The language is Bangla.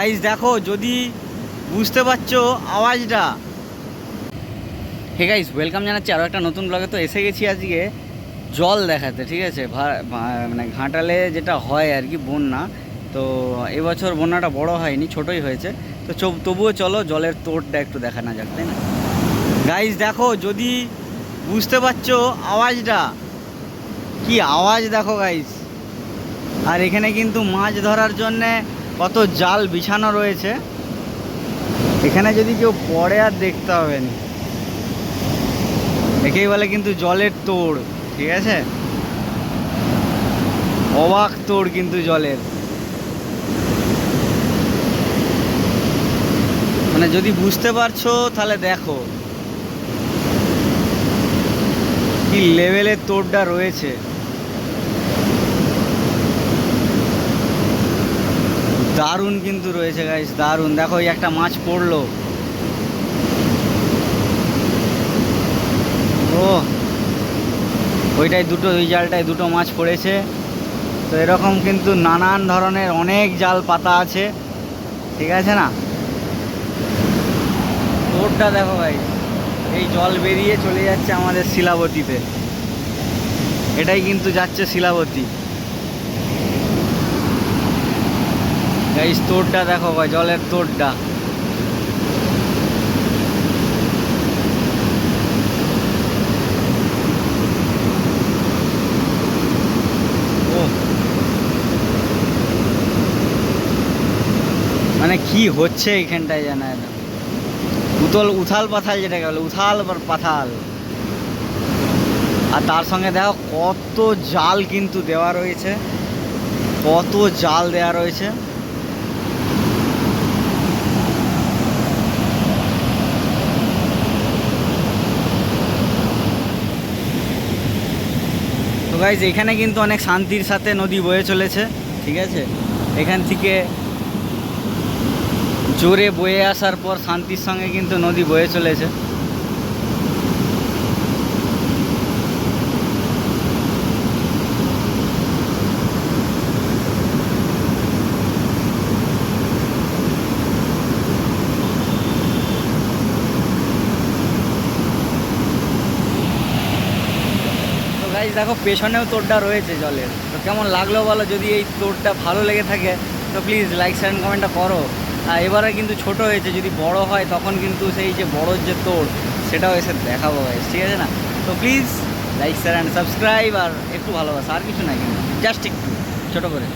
গাইজ দেখো, যদি বুঝতে পারছ আওয়াজটা। হে গাইজ ওয়েলকাম জানাচ্ছি আরও একটা নতুন ব্লগে তো এসে গেছি আজকে জল দেখাতে, ঠিক আছে? মানে ঘাটালে যেটা হয় আর কি, বন্যা। তো এবছর বন্যাটা বড় হয়নি, ছোটই হয়েছে। তো তবুও চলো, জলের তোড়টা একটু দেখানো যাক, তাই না? গাইজ দেখো, যদি বুঝতে পারছ আওয়াজটা, কি আওয়াজ দেখো গাইজ আর এখানে কিন্তু মাছ ধরার জন্যে কত জাল বিছানো রয়েছে। এখানে যদি কেউ পড়ে আর দেখতে হবে না। একেই বলে কিন্তু জলের তোড়, ঠিক আছে? অবাক তোড় কিন্তু জলের। মানে যদি বুঝতে পারছ, তাহলে দেখো। কি লেভেলের তোড়টা রয়েছে। দারুণ কিন্তু রয়েছে গাইস দারুণ। দেখো, এই একটা মাছ পড়ল। ও, ওইটাই দুটো ওই জালটায় দুটো মাছ পড়েছে। তো এরকম কিন্তু নানান ধরনের অনেক জাল পাতা আছে। ঠিক আছে না? তোরটা দেখো ভাই এই জল বেরিয়ে চলে যাচ্ছে আমাদের শিলাবতীতে। এটাই কিন্তু যাচ্ছে শিলাবতী। গাইস তোরটা দেখো ভাই, জলের তোরটা। মানে কি হচ্ছে এইখানটায় জানা না। উতল, উথাল পাথাল যেটাকে বলে, উথাল পাথাল। আর তার সঙ্গে দেখো কত জাল কিন্তু দেওয়া রয়েছে। কত জাল দেওয়া রয়েছে। গাইজ এখানে কিন্তু অনেক শান্তির সাথে নদী বয়ে চলেছে, ঠিক আছে? এখান থেকে জোরে বয়ে আসার পর শান্তির সঙ্গে কিন্তু নদী বয়ে চলেছে। গাইজ দেখো পেছনেও তোরটা রয়েছে জলের। তো কেমন লাগল বলো? যদি এই তোরটা ভালো লেগে থাকে, তো প্লিজ লাইক শেয়ার কমেন্টটা করো। আর এবারে কিন্তু ছোট হয়েছে, যদি বড় হয়, তখন কিন্তু সেই যে বড়োর যে তোর, সেটাও এসে দেখাবো গাইজ ঠিক আছে না? তো please like share and subscribe আর একটু ভালোবাসা, আর কিছু না কিন্তু জাস্ট একটু, ছোটো করে।